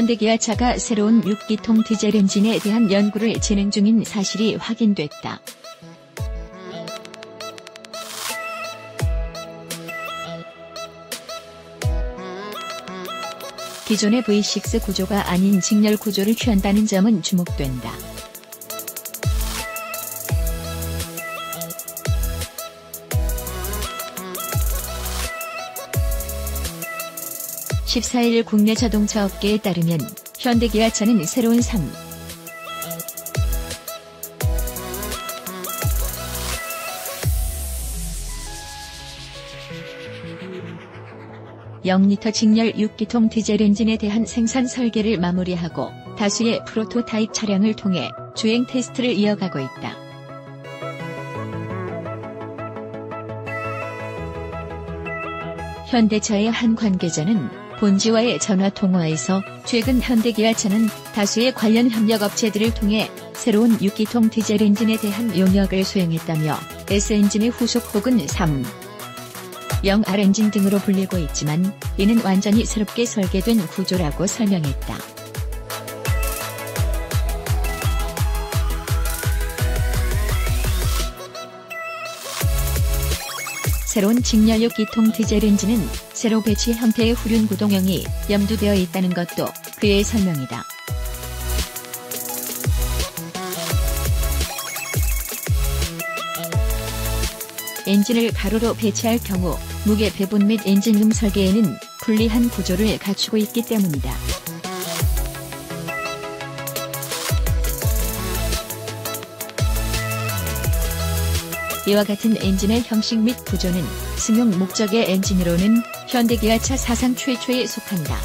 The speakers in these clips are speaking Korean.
현대기아차가 새로운 6기통 디젤 엔진에 대한 연구를 진행 중인 사실이 확인됐다. 기존의 V6 구조가 아닌 직렬 구조를 취한다는 점은 주목된다. 14일 국내 자동차 업계에 따르면 현대기아차는 새로운 3. 0리터 직렬 6기통 디젤 엔진에 대한 생산 설계를 마무리하고 다수의 프로토타입 차량을 통해 주행 테스트를 이어가고 있다. 현대차의 한 관계자는 본지와의 전화 통화에서 최근 현대기아차는 다수의 관련 협력업체들을 통해 새로운 6기통 디젤 엔진에 대한 용역을 수행했다며 S엔진의 후속 혹은 3. 0R 엔진 등으로 불리고 있지만 이는 완전히 새롭게 설계된 구조라고 설명했다. 새로운 직렬력 기통 디젤 엔진은 새로 배치 형태의 후륜 구동형이 염두되어 있다는 것도 그의 설명이다. 엔진을 가로로 배치할 경우 무게 배분 및 엔진룸 설계에는 불리한 구조를 갖추고 있기 때문이다. 이와 같은 엔진의 형식 및 구조는 승용 목적의 엔진으로는 현대기아차 사상 최초에 속한다.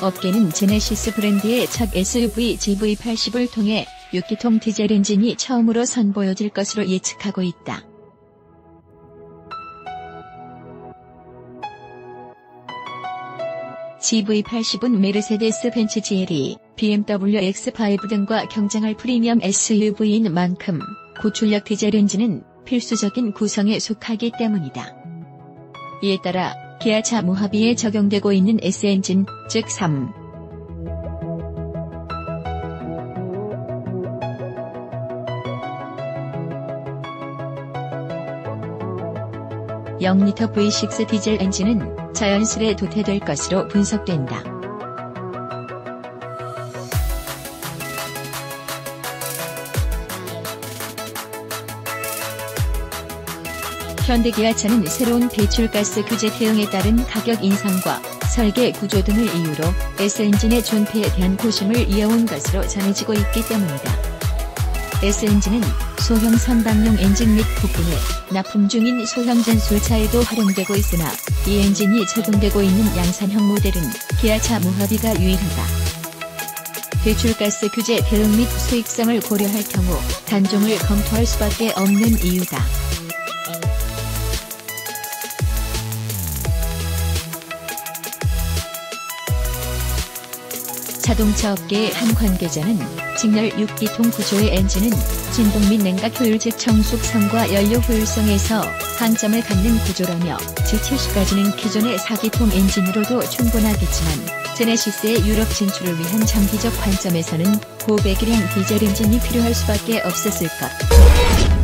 업계는 제네시스 브랜드의 첫 SUV GV80을 통해 6기통 디젤 엔진이 처음으로 선보여질 것으로 예측하고 있다. GV80은 메르세데스 벤츠 GLE, BMW X5 등과 경쟁할 프리미엄 SUV인 만큼 고출력 디젤 엔진은 필수적인 구성에 속하기 때문이다. 이에 따라 기아차 모하비에 적용되고 있는 S엔진, 즉 3. 0리터 V6 디젤 엔진은 자연스레 도태될 것으로 분석된다. 현대기아차는 새로운 배출가스 규제 대응에 따른 가격 인상과 설계 구조 등을 이유로 S엔진의 존폐에 대한 고심을 이어온 것으로 전해지고 있기 때문이다. S엔진은 소형 선박용 엔진 및 부품에 납품 중인 소형 전술차에도 활용되고 있으나 이 엔진이 적용되고 있는 양산형 모델은 기아차 모하비가 유일하다. 배출가스 규제 대응 및 수익성을 고려할 경우 단종을 검토할 수밖에 없는 이유다. 자동차 업계의 한 관계자는 직렬 6기통 구조의 엔진은 진동 및 냉각 효율 즉 청속성과 연료 효율성에서 강점을 갖는 구조라며 G70까지는 기존의 4기통 엔진으로도 충분하겠지만 제네시스의 유럽 진출을 위한 장기적 관점에서는 고배기량 디젤 엔진이 필요할 수밖에 없었을 것.